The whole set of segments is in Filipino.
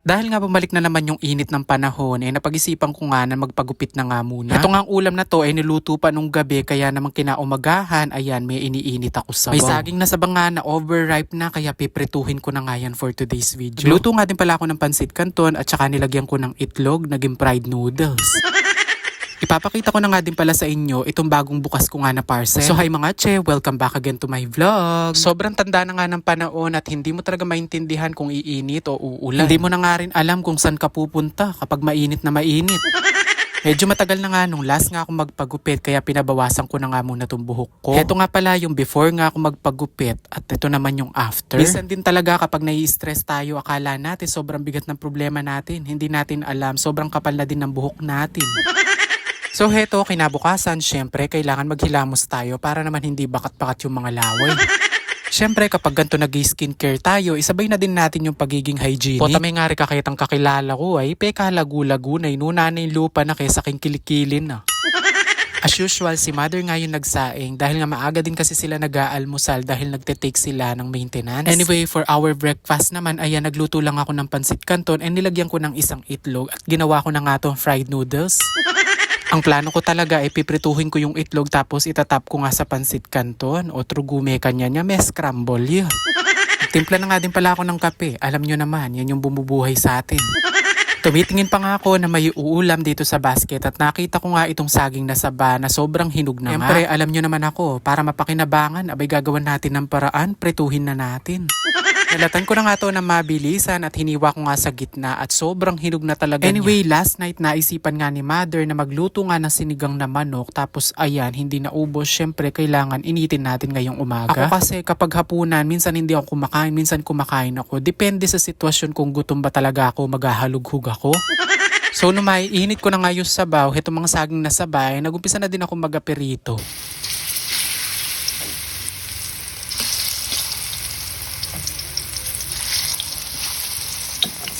Dahil nga bumalik na naman yung init ng panahon, eh napag-isipan ko nga na magpagupit na nga muna. Ito nga ang ulam na to ay niluto pa nung gabi kaya naman kinaumagahan, ayan may iniinit ako sa May saging na sabang nga na overripe na kaya piprituhin ko na nga yan for today's video. Luto nga din pala ako ng pansit canton at saka nilagyan ko ng itlog, naging fried noodles. Ipapakita ko na nga din pala sa inyo itong bagong bukas ko nga na parcel. So hi mga che, welcome back again to my vlog. Sobrang tanda na nga ng panahon at hindi mo talaga maintindihan kung iinit o uulan. Hindi mo na nga rin alam kung saan ka pupunta kapag mainit na mainit. Medyo matagal na nga nung last nga ako magpagupit kaya pinabawasan ko na nga muna tong buhok ko. Ito nga pala yung before nga ako magpagupit at ito naman yung after. Minsan din talaga kapag nai-stress tayo akala natin sobrang bigat ng problema natin. Hindi natin alam sobrang kapal na din ng buhok natin. So heto, kinabukasan, syempre, kailangan maghilamos tayo para naman hindi bakat-bakat yung mga laway. Syempre, kapag ganito nag-skincare tayo, isabay na din natin yung pagiging hygienic. Pota may nga rin kakitang kakilala ko ay peka lagu-lagu na inuna na yung lupa na kaysa king kilikilin na. As usual, si mother nga yung nagsaing dahil nga maaga din kasi sila nag-aalmusal dahil nagte-take sila ng maintenance. Anyway, for our breakfast naman, ayan, nagluto lang ako ng pansit canton and nilagyan ko ng isang itlog at ginawa ko na nga tong fried noodles. Ang plano ko talaga ay piprituhin ko yung itlog tapos itatap ko nga sa pansit canton o trugume kanya niya may scramble yun. Timpla na nga din pala ako ng kape. Alam nyo naman, yan yung bumubuhay sa atin. Tumitingin pa nga ako na may uulam dito sa basket at nakita ko nga itong saging na saba na sobrang hinug na Siyempre, alam nyo naman ako, para mapakinabangan, abay gagawan natin ng paraan, prituhin na natin. Nalatan ko na nga to na mabilisan at hiniwa ko nga sa gitna at sobrang hinog na talaga Anyway, last night naisipan nga ni mother na magluto nga ng sinigang na manok tapos ayan, hindi naubos. Syempre, kailangan initin natin ngayong umaga. Ako kasi kapag hapunan, minsan hindi ako kumakain, minsan kumakain ako. Depende sa sitwasyon kung gutom ba talaga ako, maghahalughug ako. So, nung maiinit ko na nga yung sabaw, itong mga saging na sabay, nagumpisa na din ako magaperito.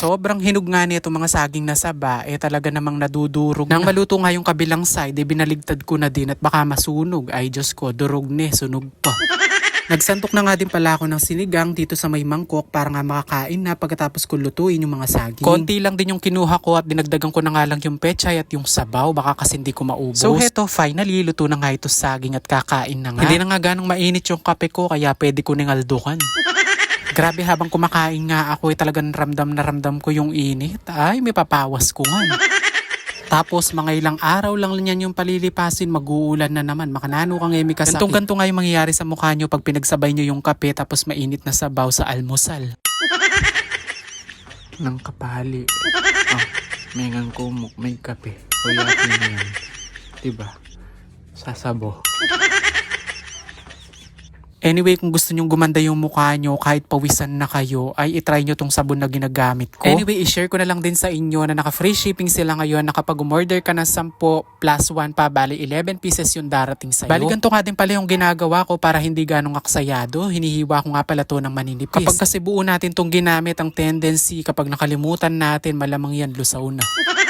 Sobrang hinog nga nito mga saging na saba, eh talaga namang nadudurog Nang maluto nga yung kabilang side, eh binaligtad ko na din at baka masunog. Ay Diyos ko, durog ne, sunog pa. Nagsantok na nga din pala ako ng sinigang dito sa may mangkok para nga makakain na pagkatapos ko lutuin yung mga saging. Konti lang din yung kinuha ko at dinagdagan ko na nga lang yung pechay at yung sabaw baka kasi hindi ko maubos. So heto, finally luto na nga ito saging at kakain na nga. Hindi na nga ganong mainit yung kape ko kaya pwede ko ningaldukan. Grabe habang kumakain nga ako, eh, talagang ramdam na ramdam ko yung init. Ay, may papawas ko nga. Tapos mga ilang araw lang yan yung palilipasin, mag-uulan na naman. Makanano kang emi kasakit. Gantong ganto nga yung mangyayari sa mukha nyo pag pinagsabay nyo yung kape tapos mainit na sabaw sa almusal. Nang kapali. Oh, may ngang kumok, may kape. Na yan. Diba? Sasabo. Anyway, kung gusto nyong gumanda yung mukha nyo kahit pawisan na kayo, ay itry nyo tong sabon na ginagamit ko. Anyway, i-share ko na lang din sa inyo na naka-free shipping sila ngayon na kapag umorder ka ng 10 plus 1 pa, bali 11 pieces yung darating sa'yo. Bali ganito nga din pala yung ginagawa ko para hindi ganong aksayado. Hinihiwa ko nga pala to ng maninipis. Kapag kasi buo natin tong ginamit, ang tendency kapag nakalimutan natin, malamang yan lusaw na.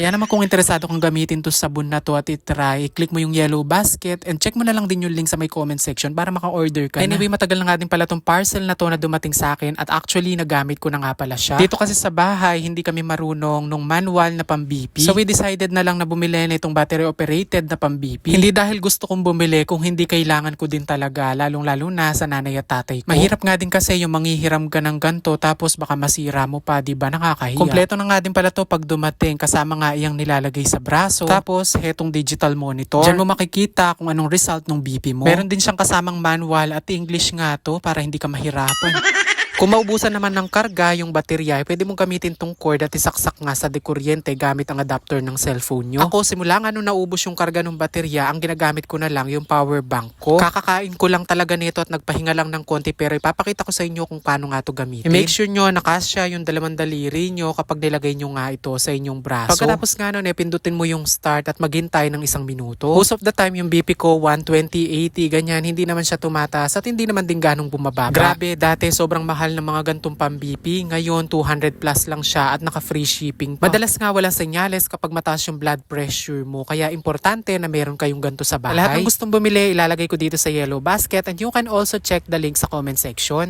Kaya naman kung interesado kang gamitin to sabon na to at itry, click mo yung yellow basket and check mo na lang din yung link sa may comment section para maka-order ka anyway, na. matagal na nga din pala tong parcel na to na dumating sa akin at actually nagamit ko na nga pala siya. Dito kasi sa bahay, hindi kami marunong nung manual na pang BP. So we decided na lang na bumili na itong battery operated na pang BP. Hindi dahil gusto kong bumili kung hindi kailangan ko din talaga, lalong-lalo na sa nanay at tatay ko. Mahirap nga din kasi yung manghihiram ka ng ganto tapos baka masira mo pa, di ba? Nakakahiya. Kompleto na nga din pala to pag dumating kasama nga iyang nilalagay sa braso. Tapos, hetong digital monitor. Diyan mo makikita kung anong result ng BP mo. Meron din siyang kasamang manual at English nga to para hindi ka mahirapan. Kung maubusan naman ng karga yung baterya, eh, pwede mong gamitin tong cord at isaksak nga sa dekuryente gamit ang adapter ng cellphone nyo. Ako, simula nga nung naubos yung karga ng baterya, ang ginagamit ko na lang yung power bank ko. Kakakain ko lang talaga nito at nagpahinga lang ng konti pero ipapakita ko sa inyo kung paano nga to gamitin. I-make sure nyo nakasya yung dalawang daliri nyo kapag nilagay nyo nga ito sa inyong braso. Pagkatapos nga nun, eh, pindutin mo yung start at maghintay ng isang minuto. Most of the time, yung BP ko 120, 80, ganyan, hindi naman siya tumataas at hindi naman din ganong bumababa. Grabe, dati sobrang mahal ng mga gantong BP. Ngayon, 200 plus lang siya at naka-free shipping pa. Madalas nga walang senyales kapag mataas yung blood pressure mo. Kaya importante na meron kayong ganto sa bahay. Lahat ng gustong bumili, ilalagay ko dito sa yellow basket and you can also check the link sa comment section.